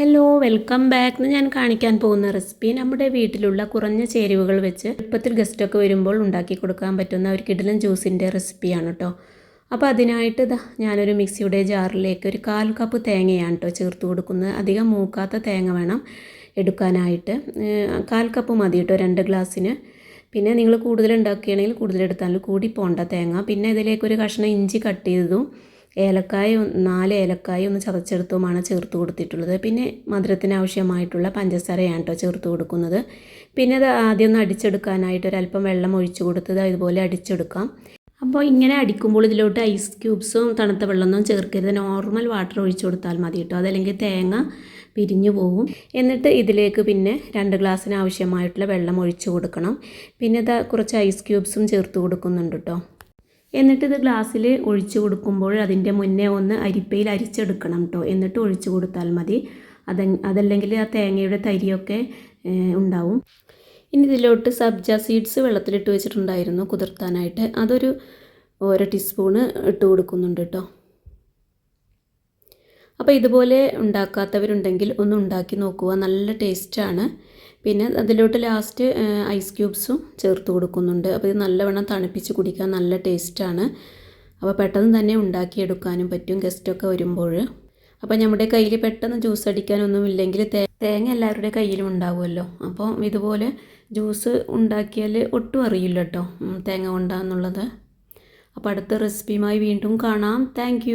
Hello welcome back ഞാൻ കാണിക്കാൻ പോകുന്ന റെസിപ്പി നമ്മുടെ വീട്ടിലുള്ള കുറഞ്ഞ ചേരുവകൾ വെച്ച് എളുപ്പത്തിൽ ഗസ്റ്റൊക്കെ വരുമ്പോൾ ഉണ്ടാക്കി കൊടുക്കാൻ പറ്റുന്ന ഒരു കിടലൻ ജ്യൂസിന്റെ റെസിപ്പിയാണ് കേട്ടോ അപ്പോൾ അതിനായിട്ട് ഇതാ ഞാനൊരു മിക്സിയുടെ ജാറിലേക്ക് ഒരു കാൽ കപ്പ് തേങ്ങയാണ് കേട്ടോ ചേർത്ത് കൊടുക്കുന്നത്. അധികം മൂക്കാത്ത തേങ്ങ വേണം എടുക്കാനായിട്ട്. കാൽ കപ്പ് മതി കേട്ടോ രണ്ട് ഗ്ലാസ്സിന് പിന്നെ നിങ്ങൾ കൂടുതൽ ഉണ്ടാക്കുകയാണെങ്കിൽ കൂടുതൽ എടുത്താലും കൂടി പോണ്ട തേങ്ങ. പിന്നെ ഇതിലേക്ക് ഒരു കഷ്ണം ഇഞ്ചി കട്ട് ചെയ്തതും ഏലക്കായ നാല് ഏലക്കായ ഒന്ന് ചതച്ചെടുത്തുമാണ് ചേർത്ത് കൊടുത്തിട്ടുള്ളത്. പിന്നെ മധുരത്തിന് ആവശ്യമായിട്ടുള്ള പഞ്ചസാരയാണ് കേട്ടോ ചേർത്ത് കൊടുക്കുന്നത്. പിന്നെ അത് ആദ്യം ഒന്ന് അടിച്ചെടുക്കാനായിട്ട് ഒരല്പം വെള്ളം ഒഴിച്ചു കൊടുത്തത് ഇതുപോലെ അടിച്ചെടുക്കാം. അപ്പോൾ ഇങ്ങനെ അടിക്കുമ്പോൾ ഇതിലോട്ട് ഐസ് ക്യൂബ്സും തണുത്ത വെള്ളമൊന്നും ചേർക്കരുത്. നോർമൽ വാട്ടർ ഒഴിച്ചു കൊടുത്താൽ മതി കേട്ടോ അതല്ലെങ്കിൽ തേങ്ങ പിരിഞ്ഞു പോകും എന്നിട്ട് ഇതിലേക്ക് പിന്നെ രണ്ട് ഗ്ലാസ്സിന് ആവശ്യമായിട്ടുള്ള വെള്ളം ഒഴിച്ചു കൊടുക്കണം. പിന്നെ കുറച്ച് ഐസ് ക്യൂബ്സും ചേർത്ത് കൊടുക്കുന്നുണ്ട് കേട്ടോ എന്നിട്ട് ഇത് ഗ്ലാസ്സിൽ ഒഴിച്ചു കൊടുക്കുമ്പോൾ അതിന്റെ മുന്നേ ഒന്ന് അരിപ്പയിൽ അരിച്ചെടുക്കണം കേട്ടോ എന്നിട്ട് ഒഴിച്ചു കൊടുത്താൽ മതി. അത അതല്ലെങ്കിൽ ആ തേങ്ങയുടെ തരിയൊക്കെ ഉണ്ടാവും. ഇനി ഇതിലോട്ട് സബ്ജ സീഡ്സ് വെള്ളത്തിലിട്ട് വെച്ചിട്ടുണ്ടായിരുന്നു കുതിർത്താനായിട്ട്. അതൊരു ഓരോ ടീസ്പൂണ് ഇട്ട് കൊടുക്കുന്നുണ്ട് കേട്ടോ അപ്പോൾ ഇതുപോലെ ഉണ്ടാക്കാത്തവരുണ്ടെങ്കിൽ ഒന്ന് ഉണ്ടാക്കി നോക്കുക. നല്ല ടേസ്റ്റാണ് പിന്നെ അതിലോട്ട് ലാസ്റ്റ് ഐസ് ക്യൂബ്സും ചേർത്ത് കൊടുക്കുന്നുണ്ട്. അപ്പോൾ ഇത് നല്ലവണ്ണം തണുപ്പിച്ച് കുടിക്കാൻ നല്ല ടേസ്റ്റാണ് അപ്പോൾ പെട്ടെന്ന് തന്നെ ഉണ്ടാക്കിയെടുക്കാനും പറ്റും ഗസ്റ്റൊക്കെ വരുമ്പോൾ. അപ്പോൾ നമ്മുടെ കയ്യിൽ പെട്ടെന്ന് ജ്യൂസ് അടിക്കാനൊന്നും ഇല്ലെങ്കിൽ തേങ്ങ എല്ലാവരുടെ കയ്യിലും ഉണ്ടാവുമല്ലോ. അപ്പോൾ ഇതുപോലെ ജ്യൂസ് ഉണ്ടാക്കിയാൽ ഒട്ടും അറിയില്ല കേട്ടോ തേങ്ങ കൊണ്ടാന്നുള്ളത്. അപ്പോൾ അടുത്ത റെസിപ്പിയുമായി വീണ്ടും കാണാം. താങ്ക്